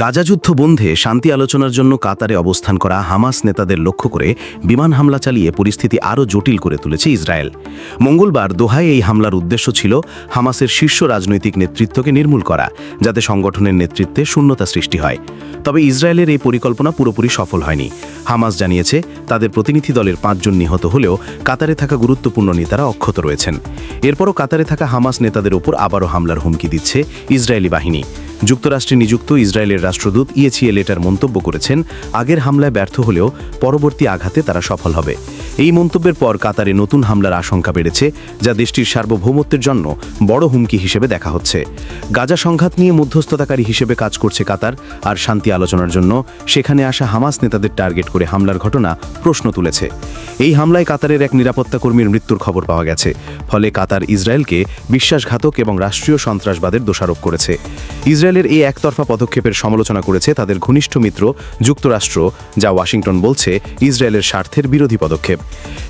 গাজা যুদ্ধ বন্ধে শান্তি আলোচনার জন্য কাতারে অবস্থান করা হামাস নেতাদের লক্ষ্য করে বিমান হামলা চালিয়ে পরিস্থিতি আরও জটিল করে তুলেছে ইসরায়েল। মঙ্গলবার দোহায় এই হামলার উদ্দেশ্য ছিল হামাসের শীর্ষ রাজনৈতিক নেতৃত্বকে নির্মূল করা, যাতে সংগঠনের নেতৃত্বে শূন্যতা সৃষ্টি হয়। তবে ইসরায়েলের এই পরিকল্পনা পুরোপুরি সফল হয়নি। হামাস জানিয়েছে, তাদের প্রতিনিধি দলের পাঁচজন নিহত হলেও কাতারে থাকা গুরুত্বপূর্ণ নেতারা অক্ষত রয়েছেন। এরপরও কাতারে থাকা হামাস নেতাদের ওপর আবারও হামলার হুমকি দিচ্ছে ইসরায়েলি বাহিনী। যুক্তরাষ্ট্রে নিযুক্ত ইসরায়েলের রাষ্ট্রদূত ইয়েছিয়ে লেটার মন্তব্য করেছেন, আগের হামলায় ব্যর্থ হলেও পরবর্তী আঘাতে তারা সফল হবে। এই মন্তব্যের পর কাতারে নতুন হামলার আশঙ্কা বেড়েছে, যা দেশটির সার্বভৌমত্বের জন্য বড় হুমকি হিসেবে দেখা হচ্ছে। গাজা সংঘাত নিয়ে মধ্যস্থতাকারী হিসেবে কাজ করছে কাতার আর শান্তি আলোচনার জন্য সেখানে আসা হামাস নেতাদের টার্গেট করে হামলার ঘটনা প্রশ্ন তুলেছে। এই হামলায় কাতারের এক নিরাপত্তা কর্মীর মৃত্যুর খবর পাওয়া গেছে, ফলে কাতার ইসরায়েলকে বিশ্বাসঘাতক এবং রাষ্ট্রীয় সন্ত্রাসবাদের দোষারোপ করেছে। ইসরায়েলের এই একতরফা পদক্ষেপের সমালোচনা করেছে তাদের ঘনিষ্ঠ মিত্র, যুক্তরাষ্ট্র, যা ওয়াশিংটন বলছে ইসরায়েলের স্বার্থের বিরোধী পদক্ষেপ।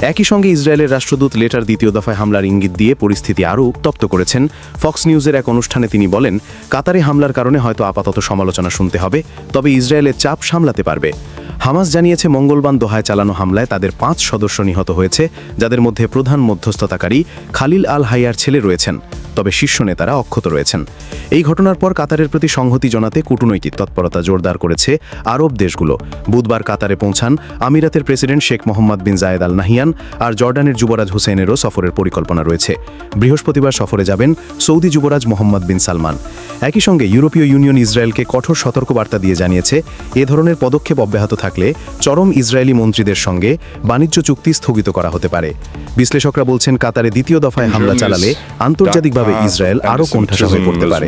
একই সঙ্গে ইসরায়েলের রাষ্ট্রদূত লেটার দ্বিতীয় দফায় হামলার ইঙ্গিত দিয়ে পরিস্থিতি আরও উত্তপ্ত করেছেন। ফক্স নিউজের এক অনুষ্ঠানে তিনি বলেন, কাতারে হামলার কারণে হয়তো আপাতত সমালোচনা শুনতে হবে, তবে ইসরায়েলের চাপ সামলাতে পারবে। হামাস জানিয়েছে, মঙ্গলবার দোহায় চালানো হামলায় তাদের পাঁচ সদস্য নিহত হয়েছে, যাদের মধ্যে প্রধান মধ্যস্থতাকারী খালিল আল হাইয়ার ছেলে রয়েছেন। তবে শীর্ষ নেতারা অক্ষত রয়েছেন। এই ঘটনার পর কাতারের প্রতি সংহতি জানাতে কূটনৈতিক তৎপরতা জোরদার করেছে আরব দেশগুলো। বুধবার কাতারে পৌঁছান আমিরাতের president Sheikh Mohammed bin Zayed Al Nahyan আর জর্ডানের যুবরাজ হুসেনেরও সফরের পরিকল্পনা রয়েছে। বৃহস্পতিবার সফরে যাবেন সৌদি যুবরাজ মোহাম্মদ বিন সালমান। একই সঙ্গে ইউরোপীয় ইউনিয়ন ইসরায়েলকে কঠোর সতর্কবার্তা দিয়ে জানিয়েছে এ ধরনের পদক্ষেপ অব্যাহত থাকলে চরম ইসরায়েলি মন্ত্রীদের সঙ্গে বাণিজ্য চুক্তি স্থগিত করা হতে পারে। বিশ্লেষকরা বলছেন কাতারে দ্বিতীয় দফায় হামলা চালালে আন্তর্জাতিকভাবে ইসরায়েল আরও কোণঠাসা হয়ে পড়তে পারে।